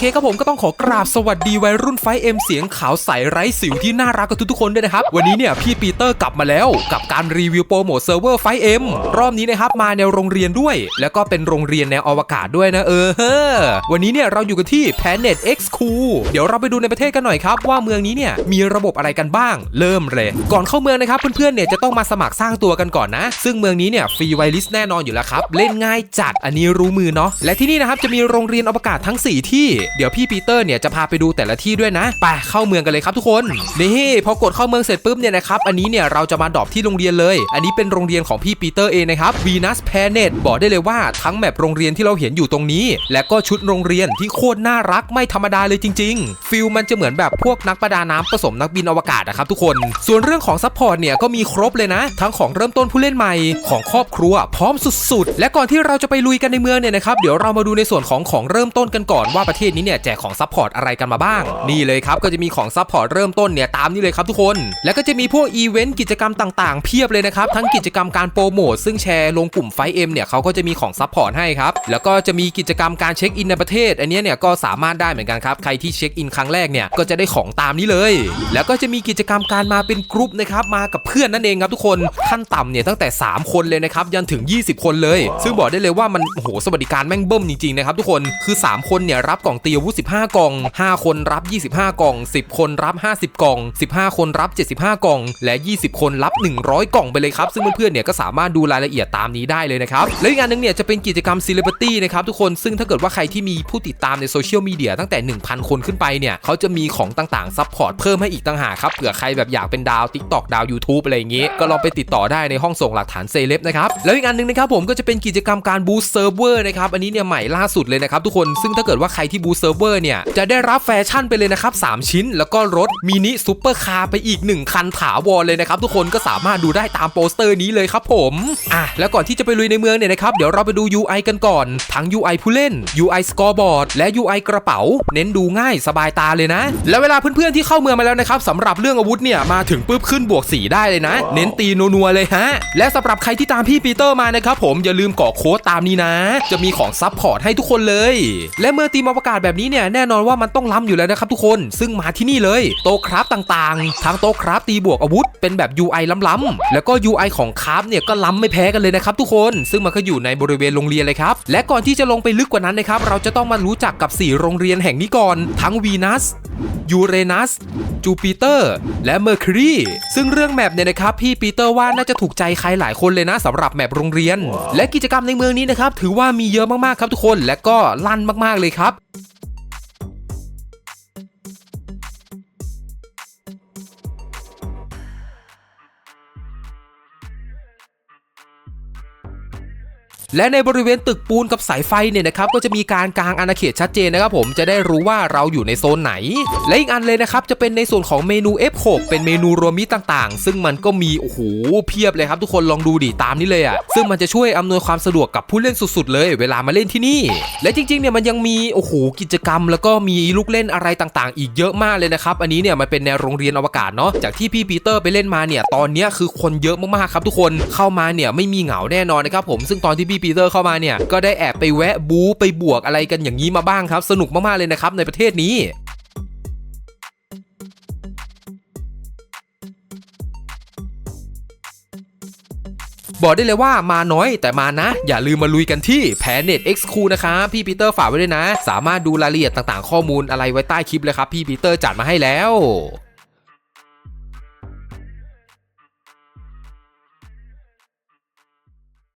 เคครับผมก็ต้องขอกราบสวัสดีวัยรุ่นไฟเอ็มเสียงขาวใสไร้สิวที่น่ารักกับทุกๆคนด้วยนะครับ วันนี้เนี่ยพี่ปีเตอร์กลับมาแล้ว กับการรีวิวโปรโมทเซิร์ฟเวอร์ไฟเอ็มรอบนี้นะครับมาแนวโรงเรียนด้วย แล้วก็เป็นโรงเรียนแนวอวกาศด้วยนะเออเฮ้อวันนี้เนี่ยเราอยู่กันที่ Planet X Cool เดี๋ยวเราไปดูในประเทศกันหน่อยครับ ว่าเมืองนี้เนี่ยมีระบบอะไรกันบ้าง เริ่มเลยก่อนเข้าเมืองนะครับเพื่อนๆเนี่ยจะต้องมาสมัครสร้างตัวกันก่อนนะ ซึ่งเมืองนี้เนี่ยฟรีไวลิสแน่นอนอยู่แล้วครับเล่นง่ายจัดอันนี้รู้มือเนาะและที่นี่นะครับจะมีโรงเรียนอวกาศทั้ง 4 ที่เดี๋ยวพี่ปีเตอร์เนี่ยจะพาไปดูแต่ละที่ด้วยนะไปเข้าเมืองกันเลยครับทุกคนนี่พอกดเข้าเมืองเสร็จปุ๊บเนี่ยนะครับอันนี้เนี่ยเราจะมาดรอปที่โรงเรียนเลย อันนี้เป็นโรงเรียนของพี่ปีเตอร์เองนะครับ Venus Planet บอกได้เลยว่าทั้งแมปโรงเรียนที่เราเห็นอยู่ตรงนี้ และก็ชุดโรงเรียนที่โคตรน่ารักไม่ธรรมดาเลยจริง ๆ ฟิลมันจะเหมือนแบบพวกนักประดาน้ำผสมนักบินอวกาศนะครับทุกคน ส่วนเรื่องของซัพพอร์ตเนี่ยก็มีครบเลยนะ ทั้งของเริ่มต้นผู้เล่นใหม่ของครอบครัวพร้อมสุดๆ และก่อนที่เราจะไปลุยกันในเมืองเนี่ยนะครับเดี๋ยวเรามาดูในส่วนของของเริ่มต้นกันก่อนว่าประเทศนี้เนี่ยแจกของซัพพอร์ตอะไรกันมาบ้าง นี่เลยครับก็จะมีของซัพพอร์ตเริ่มต้นเนี่ยตามนี้เลยครับทุกคน แล้วก็จะมีพวกอีเวนต์กิจกรรมต่างๆ เพียบเลยนะครับ ทั้งกิจกรรมการโปรโมทซึ่งแชร์ลงกลุ่มไฟเอ็มเนี่ยเขาก็จะมีของซัพพอร์ตให้ครับ แล้วก็จะมีกิจกรรมการเช็คอินในประเทศ อันนี้เนี่ยก็สามารถได้เหมือนกันครับ ใครที่เช็คอินครั้งแรกเนี่ยก็จะได้ของตามนี้เลย แล้วก็จะมีกิจกรรมการมาเป็นกรุ๊ปนะครับ มากับเพื่อนนั่นเองครับทุกคน ขั้นต่ำเนี่ยตั้งแต่ 3 คนเลยนะครับ ยันถึง 20 คนเลย ซึ่งบอกได้เลยว่ามันโอ้โหสวัสดิการแม่งเบิ่มจริงๆนะครับทุกคน คือ 3 คนเนี่ยรับกล่องตีอาวุธ 15 กล่อง 5 คนรับ 25 กล่อง 10 คนรับ 50 กล่อง 15 คนรับ 75 กล่อง และ 20 คนรับ 100 กล่องไปเลยครับ ซึ่งเพื่อนๆ เนี่ยก็สามารถดูรายละเอียดตามนี้ได้เลยนะครับ และอีกอันหนึงเนี่ยจะเป็นกิจกรรม Celebrity นะครับทุกคน ซึ่งถ้าเกิดว่าใครที่มีผู้ติดตามในโซเชียลมีเดียตั้งแต่ 1,000 คนขึ้นไปเนี่ยเขาจะมีของต่างๆซัพพอร์ตเพิ่มให้อีกต่างหากครับเผื่อใครแบบอยากเป็นดาว TikTok ดาว YouTube อะไรอย่างงี้ก็ลองไปติดต่อได้ในห้องส่งหลักฐานเซเลบนะครับแล้วอีกอันนึงนะครับผมก็จะเป็นกิจกรรมการบูสเซิร์ฟเวอร์นะครับอันนี้เนี่ยใหม่ล่าสุดเลยนะครับทุกคนซึ่งถ้าเกิดว่าใครที่บูสเซิร์ฟเวอร์เนี่ย จะได้รับแฟชั่นไปเลยนะครับ 3 ชิ้น แล้วก็รถมินิซูเปอร์คาร์ไปอีก 1 คันถาวรเลยนะครับ ทุกคนก็สามารถดูได้ตามโปสเตอร์นี้เลยครับผมอะแล้วก่อนที่จะไปลุยในเมืองเนี่ยนะครับเดี๋ยวเราไปดู UI กันก่อน ทั้ง UI ผู้เล่น UI scoreboard และ UI กระเป๋า เน้นดูง่ายสบายตาเลยนะ แล้วเวลาเพื่อนๆที่เข้าเมืองมาแล้วนะครับสำหรับเรื่องอาวุธเนี่ยมาถึงปุ๊บขึ้นบวก4ได้เลยนะ เน้นตีนัวๆเลยฮะและสำหรับใครที่ตามพี่ปีเตอร์มานะครับผมอย่าลืมกรอกโค้ดตามนี้นะ จะมีของซับพอร์ตให้ทุกคนเลย และเมื่อตีมอวกาศแบบแบบนี้เนี่ยแน่นอนว่ามันต้องล้ำอยู่แล้วนะครับทุกคน ซึ่งมาที่นี่เลย โต๊ะคราฟต่างๆ ทั้งโต๊ะคราฟตีบวกอาวุธ เป็นแบบ UI ล้ำๆแล้วก็ UI ของคราฟเนี่ยก็ล้ำไม่แพ้กันเลยนะครับทุกคน ซึ่งมันก็อยู่ในบริเวณโรงเรียนเลยครับ และก่อนที่จะลงไปลึกกว่านั้นนะครับ เราจะต้องมารู้จักกับ 4 โรงเรียนแห่งนี้ก่อน ทั้งวีนัสยูเรนัสจูปิเตอร์ และเมอร์คิรีซึ่งเรื่องแมปเนี่ยนะครับพี่ปีเตอร์ว่าน่าจะถูกใจใครหลายคนเลยนะสำหรับแมปโรงเรียน และกิจกรรมในเมืองนี้นะครับถือว่ามีเยอะมากๆครับทุกคนและก็ลั่นมากๆเลยครับ และในบริเวณตึกปูนกับสายไฟเนี่ยนะครับก็จะมีการกางอาณาเขตชัดเจนนะครับผมจะได้รู้ว่าเราอยู่ในโซนไหน และอีกอันเลยนะครับจะเป็นในส่วนของเมนู F6 เป็นเมนูรวมมิตรต่างๆ ซึ่งมันก็มีโอ้โหเพียบเลยครับทุกคนลองดูดิตามนี้เลยอะซึ่งมันจะช่วยอำนวยความสะดวกกับผู้เล่นสุดๆ เลย เวลามาเล่นที่นี่ และจริงๆเนี่ยมันยังมีโอ้โหกิจกรรม แล้วก็มีลูกเล่นอะไรต่างๆ อีกเยอะมากเลยนะครับอันนี้เนี่ยมันเป็นแนวโรงเรียนอวกาศเนาะจากที่พี่ปีเตอร์ไปเล่นมาเนี่ยตอนนี้คือคนเยอะมากๆครับทุกคนเข้ามาเนี่ยไม่มีเหงาแน่นอนนะครับผมซึ่งตอนที่พี่พี่ปีเตอร์เข้ามาเนี่ย ก็ได้แอบไปแวะบู๊ไปบวกอะไรกันอย่างนี้มาบ้างครับ สนุกมาก ๆ เลยนะครับในประเทศนี้บอกได้เลยว่ามาน้อยแต่มานะ อย่าลืมมาลุยกันที่แพนเน็ต X Cool นะครับพี่ปีเตอร์ฝากไว้ด้วยนะ สามารถดูรายละเอียดต่างๆ ข้อมูลอะไรไว้ใต้คลิปเลยครับ พี่ปีเตอร์จัดมาให้แล้ว